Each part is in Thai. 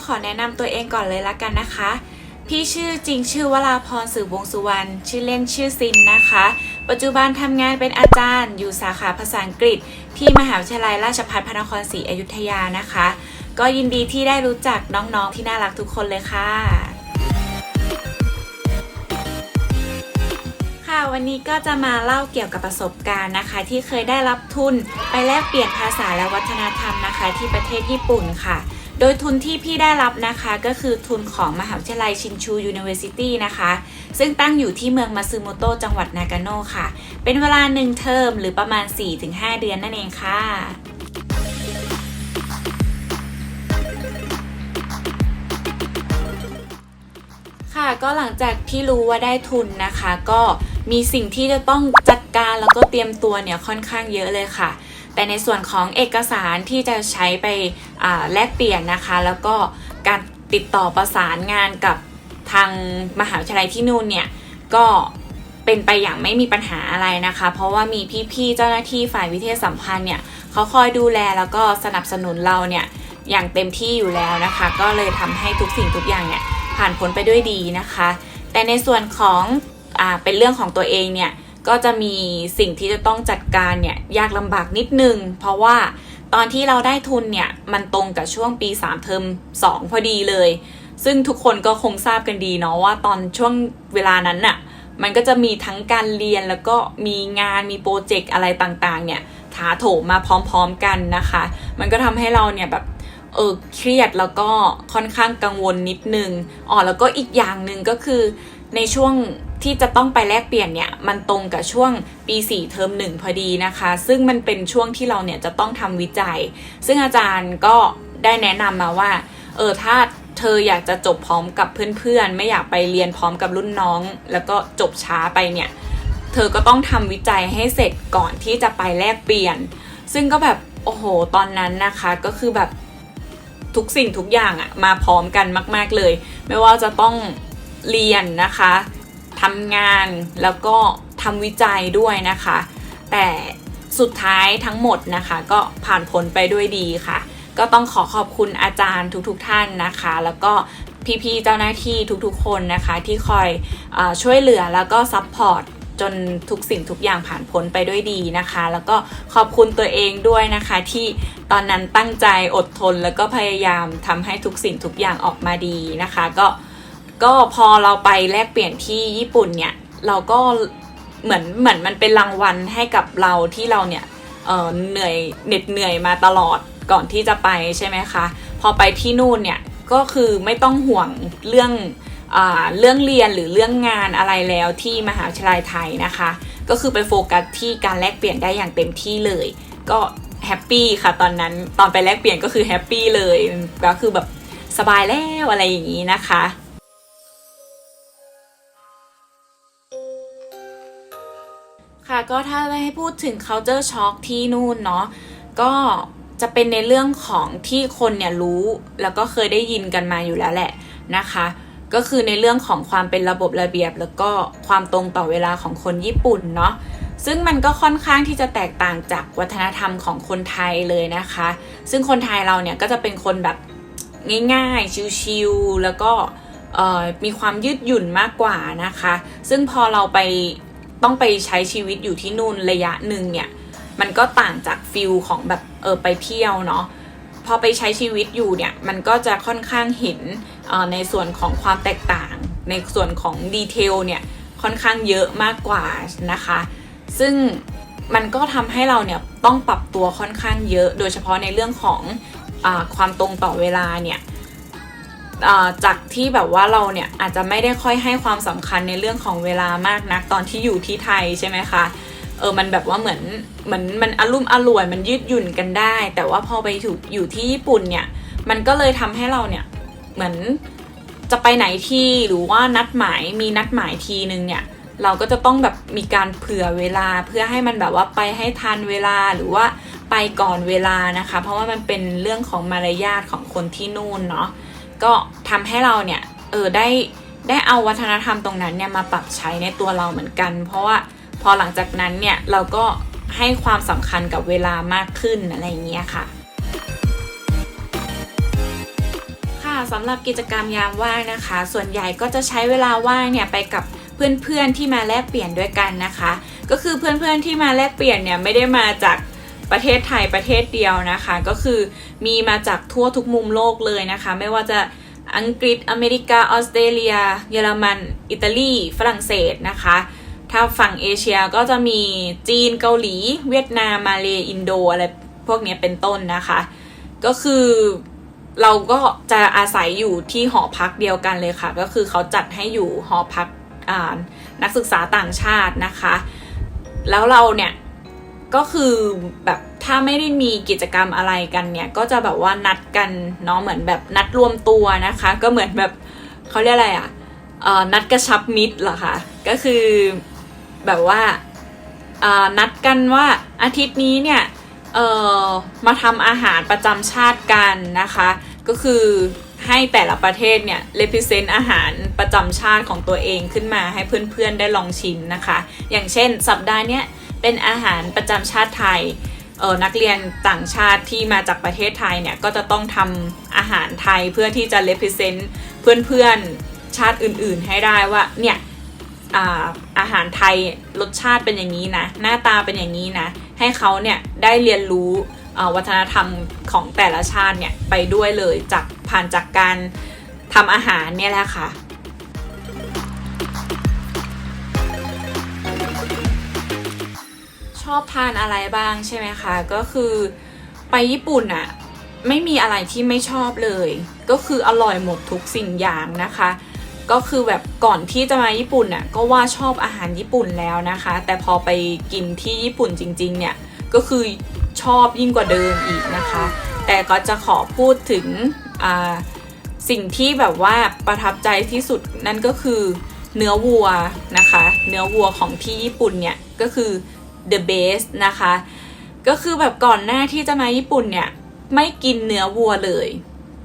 ็ขอแนะนำตัวเองก่อนเลยละกันนะคะ พี่ชื่อจริงชื่อวราพรสื่อวงสุวรรณชื่อเล่นชื่อซินนะคะ ปัจจุบันทำงานเป็นอาจารย์ อยู่สาขาภาษาอังกฤษ ที่มหาวิทยาลัยราชภัฏพระนครศรีอยุธยานะคะ ก็ยินดีที่ได้รู้จักน้องๆที่น่ารักทุกคนเลยค่ะ ค่ะวันนี้ก็จะมาเล่าเกี่ยวกับประสบการณ์นะคะ ที่เคยได้รับทุนไปแลกเปลี่ยนภาษาและวัฒนธรรมนะคะ ที่ประเทศญี่ปุ่นค่ะ โดยทุนที่พี่ได้รับนะคะก็คือทุนของมหาวิทยาลัยชินชูยูนิเวอร์ซิตี้นะคะ ซึ่งตั้งอยู่ที่เมืองมาซึโมโตจังหวัดนากาโนะค่ะ เป็นเวลา1เทอมหรือประมาณ 4-5 เดือนนั่นเองค่ะค่ะก็หลังจากที่รู้ว่าได้ทุนนะคะ ก็มีสิ่งที่จะต้องจัดการแล้วก็เตรียมตัวเนี่ยค่อนข้างเยอะเลยค่ะ แต่ในส่วนของเอกสารที่จะใช้ไปแลกเปลี่ยนนะคะ แล้วก็การติดต่อประสานงานกับทางมหาวิทยาลัยที่นู่นเนี่ยก็เป็นไปอย่างไม่มีปัญหาอะไรนะคะ เพราะว่ามีพี่ๆเจ้าหน้าที่ฝ่ายวิทยาสัมพันธ์เนี่ยเขาคอยดูแลแล้วก็สนับสนุนเราเนี่ยอย่างเต็มที่อยู่แล้วนะคะ ก็เลยทำให้ทุกสิ่งทุกอย่างเนี่ยผ่านพ้นไปด้วยดีนะคะ แต่ในส่วนของอเป็นเรื่องของตัวเองเนี่ย ก็จะมีสิ่งที่จะต้องจัดการเนี่ยยากลำบากนิดนึง เพราะว่าตอนที่เราได้ทุนเนี่ยมันตรงกับช่วงปี 3 เทอม2 พอดีเลย ซึ่งทุกคนก็คงทราบกันดีเนาะว่าตอนช่วงเวลานั้นน่ะมันก็จะมีทั้งการเรียนแล้วก็มีงานมีโปรเจกต์อะไรต่างๆ เนี่ยถาโถมมาพร้อมๆกันนะคะ มันก็ทำให้เราเนี่ยแบบเออเครียดแล้วก็ค่อนข้างกังวลนิดนึงอ๋อแล้วก็อีกอย่างหนึ่งก็คือ ในช่วงที่จะต้องไปแลกเปลี่ยนเนี่ยมันตรงกับช่วงปี 4 เทอมหนึ่งพอดีนะคะ ซึ่งมันเป็นช่วงที่เราเนี่ยจะต้องทำวิจัย ซึ่งอาจารย์ก็ได้แนะนำมาว่า เออถ้าเธออยากจะจบพร้อมกับเพื่อนๆ ไม่อยากไปเรียนพร้อมกับรุ่นน้อง แล้วก็จบช้าไปเนี่ย เธอก็ต้องทำวิจัยให้เสร็จก่อนที่จะไปแลกเปลี่ยน ซึ่งก็แบบโอ้โห ตอนนั้นนะคะก็คือแบบทุกสิ่งทุกอย่างอะมาพร้อมกันมาก ๆเลย ไม่ว่าจะต้อง เรียนนะคะทำงานแล้วก็ทำวิจัยด้วยนะคะ แต่สุดท้ายทั้งหมดนะคะ ก็ผ่านพ้นไปด้วยดีค่ะ ก็ต้องขอขอบคุณอาจารย์ทุกๆทท่านนะคะ แล้วก็พี่ๆเจ้าหน้าที่ทุกๆคนนะคะ ที่คอยอช่วยเหลือแล้วก็ซัพพอร์ตจนทุกสิ่งทุกอย่างผ่านพ้นไปด้วยดีนะคะ แล้วก็ขอบคุณตัวเองด้วยนะคะ ที่ตอนนั้นตั้งใจอดทนแล้วก็พยายามทำให้ทุกสิ่งทุกอย่างออกมาดีนะคะ ก็ ก็พอเราไปแลกเปลี่ยนที่ญี่ปุ่นเนี่ยเราก็เหมือนเหมือนมันเป็นรางวัลให้กับเราที่เราเนี่ยเเหนื่อยเหน็ดเหนื่อยมาตลอดก่อนที่จะไปใช่ไหมคะ พอไปที่นู่นเนี่ยก็คือไม่ต้องห่วงเรื่องอเรื่องเรียนหรือเรื่องงานอะไรแล้วที่มหาวิทยาลัยไทยนะคะ ก็คือไปโฟกัสที่การแลกเปลี่ยนได้อย่างเต็มที่เลย ก็แฮปปี้ค่ะตอนนั้นตอนไปแลกเปลี่ยนก็คือแฮปปี้เลยก็คือแบบสบายแล้วอะไรอย่างนี้นะคะ ก็ถ้าให้พูดถึง culture shock ที่นู่นเนาะก็จะเป็นในเรื่องของที่คนเนี่ยรู้แล้วก็เคยได้ยินกันมาอยู่แล้วแหละนะคะ ก็คือในเรื่องของความเป็นระบบระเบียบ แล้วก็ความตรงต่อเวลาของคนญี่ปุ่นเนาะซึ่งมันก็ค่อนข้างที่จะแตกต่างจากวัฒนธรรมของคนไทยเลยนะคะ ซึ่งคนไทยเราเนี่ยก็จะเป็นคนแบบง่ายๆ ชิวๆแล้วก็มีความยืดหยุ่นมากกว่านะคะ ซึ่งพอเราไป ต้องไปใช้ชีวิตอยู่ที่นู่นระยะหนึ่งเนี่ย มันก็ต่างจากฟิลของแบบเออไปเที่ยวเนาะพอไปใช้ชีวิตอยู่เนี่ย มันก็จะค่อนข้างเห็นในส่วนของความแตกต่าง ในส่วนของดีเทลเนี่ยค่อนข้างเยอะมากกว่านะคะ ซึ่งมันก็ทำให้เราเนี่ยต้องปรับตัวค่อนข้างเยอะ โดยเฉพาะในเรื่องของอความตรงต่อเวลาเนี่ย จากที่แบบว่าเราเนี่ยอาจจะไม่ได้ค่อยให้ความสำคัญในเรื่องของเวลามากนักตอนที่อยู่ที่ไทยใช่ไหมคะเออมันแบบว่าเหมือนเหมือนมันอารมณ์อร่วยมันยืดหยุ่นกันได้ แต่ว่าพอไปอยู่อยู่ที่ญี่ปุ่นเนี่ยมันก็เลยทำให้เราเนี่ยเหมือนจะไปไหนที่หรือว่านัดหมายมีนัดหมายทีนึงเนี่ยเราก็จะต้องแบบมีการเผื่อเวลาเพื่อให้มันแบบว่าไปให้ทันเวลาหรือว่าไปก่อนเวลานะคะ เพราะว่ามันเป็นเรื่องของมารยาทของคนที่นู่นเนาะ ก็ทำให้เราเนี่ยเออได้ได้เอาวัฒนธรรมตรงนั้นเนี่ยมาปรับใช้ในตัวเราเหมือนกัน เพราะว่าพอหลังจากนั้นเนี่ยเราก็ให้ความสำคัญกับเวลามากขึ้นอะไรอย่างเงี้ยค่ะสำหรับกิจกรรมยามว่างนะคะ ส่วนใหญ่ก็จะใช้เวลาว่างเนี่ยไปกับเพื่อนๆที่มาแลกเปลี่ยนด้วยกันนะคะ ก็คือเพื่อนๆที่มาแลกเปลี่ยนเนี่ยไม่ได้มาจาก ประเทศไทยประเทศเดียวนะคะ ก็คือมีมาจากทั่วทุกมุมโลกเลยนะคะ ไม่ว่าจะอังกฤษอเมริกาออสเตรเลีย เยอรมัน อิตาลี ฝรั่งเศสนะคะ ถ้าฝั่งเอเชียก็จะมีจีนเกาหลี เวียดนามมาเลอินโดอะไรพวกนี้เป็นต้นนะคะ ก็คือเราก็จะอาศัยอยู่ที่หอพักเดียวกันเลยค่ะ ก็คือเขาจัดให้อยู่หอพักนักศึกษาต่างชาตินะคะ แล้วเราเนี่ย ก็คือแบบถ้าไม่ได้มีกิจกรรมอะไรกันเนี่ย ก็จะแบบว่านัดกันเนาะเหมือนแบบนัดรวมตัวนะคะ ก็เหมือนแบบเขาเรียกอะไรอะ่ะนัดกระชับมิตรเหรอคะก็คือแบบว่านัดกันว่าอาทิตย์นี้เนี่ยมาทำอาหารประจำชาติกันนะคะ ก็คือให้แต่ละประเทศเนี่ยเลพิเซนต์อาหารประจำชาติของตัวเองขึ้นมาให้เพื่อนๆได้ลองชิมนะคะ อย่างเช่น สัปดาห์เนี้ย เป็นอาหารประจำชาติไทยเออนักเรียนต่างชาติที่มาจากประเทศไทยเนี่ยก็จะต้องทำอาหารไทยเพื่อที่จะเลพิเซนต์เพื่อนๆชาติอื่นๆให้ได้ว่าเนี่ยอาอาหารไทยรสชาติเป็นอย่างนี้นะ หน้าตาเป็นอย่างนี้นะ ให้เขาเนี่ยได้เรียนรู้วัฒนธรรมของแต่ละชาติเนี่ยไปด้วยเลยจากผ่านจากการทำอาหารเนี่ยแหละค่ะ อบทานอะไรบ้างใช่ไหมคะ ก็คือไปญี่ปุ่นอะไม่มีอะไรที่ไม่ชอบเลย ก็คืออร่อยหมดทุกสิ่งอย่างนะคะ ก็คือแบบก่อนที่จะมาญี่ปุ่นน่ะก็ว่าชอบอาหารญี่ปุ่นแล้วนะคะ แต่พอไปกินที่ญี่ปุ่นจริง ๆ เนี่ยก็คือชอบยิ่งกว่าเดิมอีกนะคะ แต่ก็จะขอพูดถึงสิ่งที่แบบว่าประทับใจที่สุดนั่นก็คือเนื้อวัวนะคะ เนื้อวัวของที่ญี่ปุ่นเนี่ยก็คือ the best นะคะ ก็คือแบบก่อนหน้าที่จะมาญี่ปุ่นเนี่ย ไม่กินเนื้อวัวเลย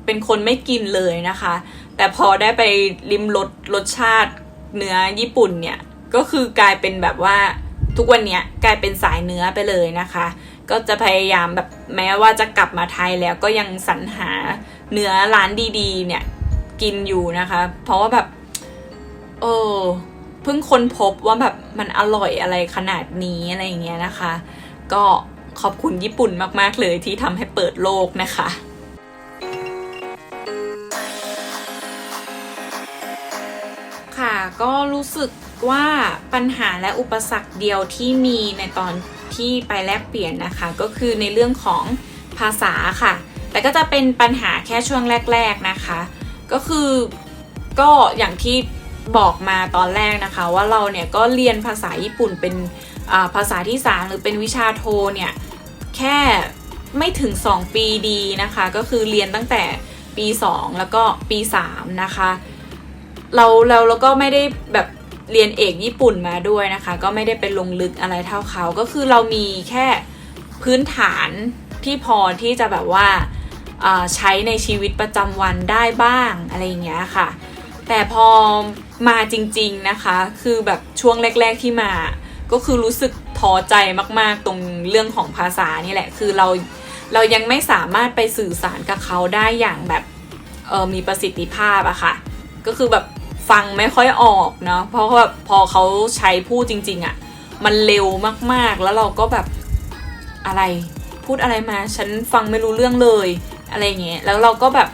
เป็นคนไม่กินเลยนะคะ แต่พอได้ไปริมรสรสชาติเนื้อญี่ปุ่นเนี่ย ก็คือกลายเป็นแบบว่าทุกวันนี้กลายเป็นสายเนื้อไปเลยนะคะ ก็จะพยายามแบบแม้ว่าจะกลับมาไทยแล้วก็ยังสรรหาเนื้อร้านดีๆ เนี่ยกินอยู่นะคะ เพราะว่าแบบเออ เพิ่งค้นพบว่าแบบมันอร่อยอะไรขนาดนี้อะไรอย่างเงี้ยนะคะ ก็ขอบคุณญี่ปุ่นมากๆเลยที่ทำให้เปิดโลกนะคะค่ะก็รู้สึกว่าปัญหาและอุปสรรคเดียวที่มีในตอนที่ไปแลกเปลี่ยนนะคะ ก็คือในเรื่องของภาษาค่ะ แต่ก็จะเป็นปัญหาแค่ช่วงแรก ๆนะคะ ก็คือก็อย่างที่ บอกมาตอนแรกนะคะ ว่าเราเนี่ยก็เรียนภาษาญี่ปุ่นเป็นภาษาที่ 3 หรือเป็นวิชาโทเนี่ย แค่ไม่ถึง 2 ปีดีนะคะ ก็คือเรียนตั้งแต่ปี 2 แล้วก็ปี 3 นะคะ เราเราแล้วก็ไม่ได้แบบเรียนเอกญี่ปุ่นมาด้วยนะคะ ก็ไม่ได้ไปลงลึกอะไรเท่าเขา ก็คือเรามีแค่พื้นฐานที่พอที่จะแบบว่าใช้ในชีวิตประจำวันได้บ้างอะไรอย่างเงี้ยค่ะ แต่พอมาจริงๆนะคะ คือแบบช่วงแรก ๆที่มา ก็คือรู้สึกท้อใจมากๆตรงเรื่องของภาษานี่แหละ คือเราเรายังไม่สามารถไปสื่อสารกับเขาได้อย่างแบบเออมีประสิทธิภาพอะค่ะ ก็คือแบบฟังไม่ค่อยออกเนาะ เพราะว่าพอเขาใช้พูดจริง ๆอะมันเร็วมากๆ แล้วเราก็แบบอะไรพูดอะไรมา ฉันฟังไม่รู้เรื่องเลยอะไรเงี้ย แล้วเราก็แบบ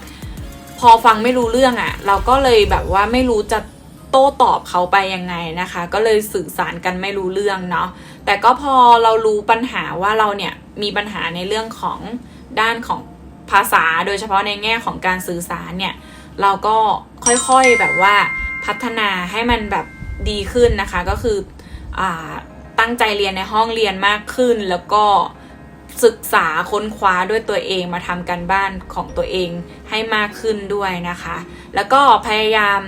พอฟังไม่รู้เรื่องอะ่ะ เราก็เลยแบบว่าไม่รู้จะโต้ตอบเขาไปยังไงนะคะ ก็เลยสื่อสารกันไม่รู้เรื่องเนาะแต่ก็พอเรารู้ปัญหาว่าเราเนี่ยมีปัญหาในเรื่องของด้านของภาษาโดยเฉพาะในแง่ของการสื่อสารเนี่ย เราก็ค่อยๆแบบว่าพัฒนาให้มันแบบดีขึ้นนะคะ ก็คืออตั้งใจเรียนในห้องเรียนมากขึ้นแล้วก็ ศึกษาค้นคว้าด้วยตัวเองมาทำกันบ้านของตัวเองให้มากขึ้นด้วยนะคะ แล้วก็พยายาม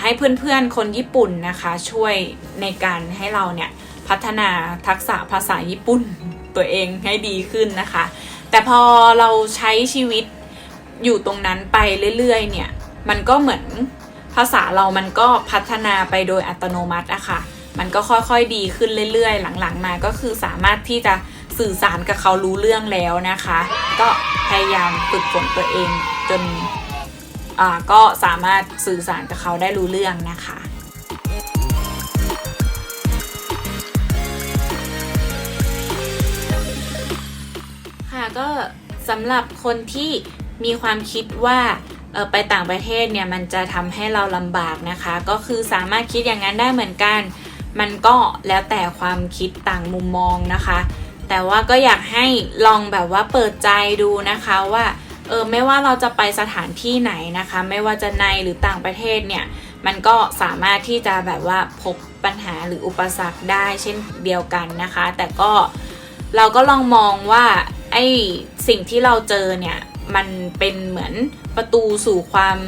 ให้เพื่อนๆคนญี่ปุ่นนะคะ ช่วยในการให้เราเนี่ยพัฒนาทักษะภาษาญี่ปุ่นตัวเองให้ดีขึ้นนะคะ แต่พอเราใช้ชีวิตอยู่ตรงนั้นไปเรื่อยๆเนี่ยมันก็เหมือนภาษาเรามันก็พัฒนาไปโดยอัตโนมัติอะค่ะ มันก็ค่อยๆดีขึ้นเรื่อยๆ หลังๆมาก็คือสามารถที่จะ สื่อสารกับเขารู้เรื่องแล้วนะคะ ก็พยายามฝึกฝนตัวเองจนก็สามารถสื่อสารกับเขาได้รู้เรื่องนะคะค่ะก็สำหรับคนที่มีความคิดว่าไปต่างประเทศเนี่ยมันจะทำให้เราลำบากนะคะ ก็คือสามารถคิดอย่างนั้นได้เหมือนกัน มันก็แล้วแต่ความคิดต่างมุมมองนะคะ แต่ว่าก็อยากให้ลองแบบว่าเปิดใจดูนะคะว่าเออไม่ว่าเราจะไปสถานที่ไหนนะคะ ไม่ว่าจะในหรือต่างประเทศเนี่ยมันก็สามารถที่จะแบบว่าพบปัญหาหรืออุปสรรคได้เช่นเดียวกันนะคะ แต่ก็เราก็ลองมองว่าไอ้สิ่งที่เราเจอเนี่ยมันเป็นเหมือนประตูสู่ความ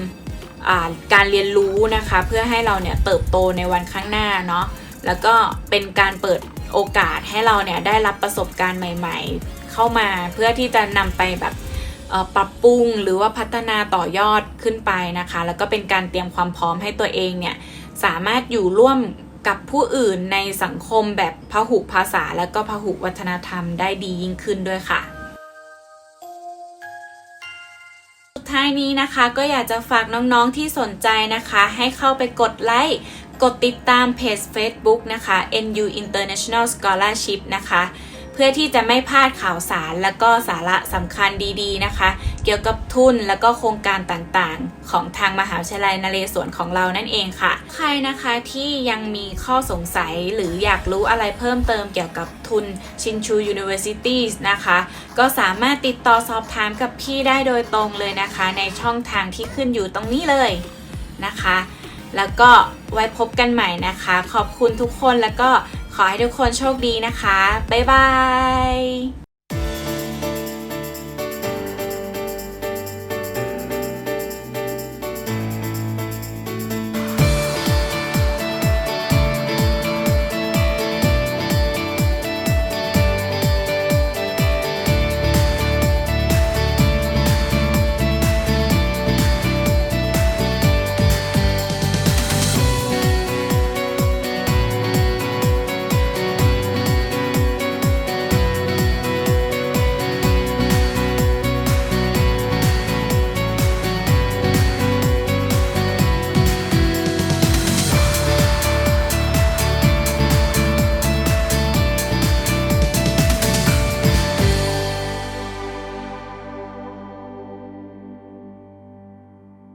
าการเรียนรู้นะคะ เพื่อให้เราเนี่ยเติบโตในวันข้างหน้าเนาะแล้วก็เป็นการเปิด โอกาสให้เราเนี่ยได้รับประสบการณ์ใหม่ ๆ เข้ามาเพื่อที่จะนำไปแบบปรับปรุงหรือว่าพัฒนาต่อยอดขึ้นไปนะคะ แล้วก็เป็นการเตรียมความพร้อมให้ตัวเองเนี่ยสามารถอยู่ร่วมกับผู้อื่นในสังคมแบบพหุภาษา และก็พหุวัฒนธรรมได้ดียิ่งขึ้นด้วยค่ะ สุดท้ายนี้นะคะก็อยากจะฝากน้องๆที่สนใจนะคะ ให้เข้าไปกดไลค์ กดติดตามเพจ Facebook นะคะ NU International Scholarship นะคะ เพื่อที่จะไม่พลาดข่าวสารและก็สาระสำคัญดีๆนะคะ เกี่ยวกับทุนและก็โครงการต่างๆ ของทางมหาวิทยาลัยนเรศวรของเรานั่นเองค่ะ ใครนะคะที่ยังมีข้อสงสัยหรืออยากรู้อะไรเพิ่มเติมเกี่ยวกับทุนชินชู Universities นะคะ ก็สามารถติดต่อสอบถามกับพี่ได้โดยตรงเลยนะคะ ในช่องทางที่ขึ้นอยู่ตรงนี้เลยนะคะ แล้วก็ไว้พบกันใหม่นะคะ ขอบคุณทุกคนแล้วก็ขอให้ทุกคนโชคดีนะคะ บ๊ายบาย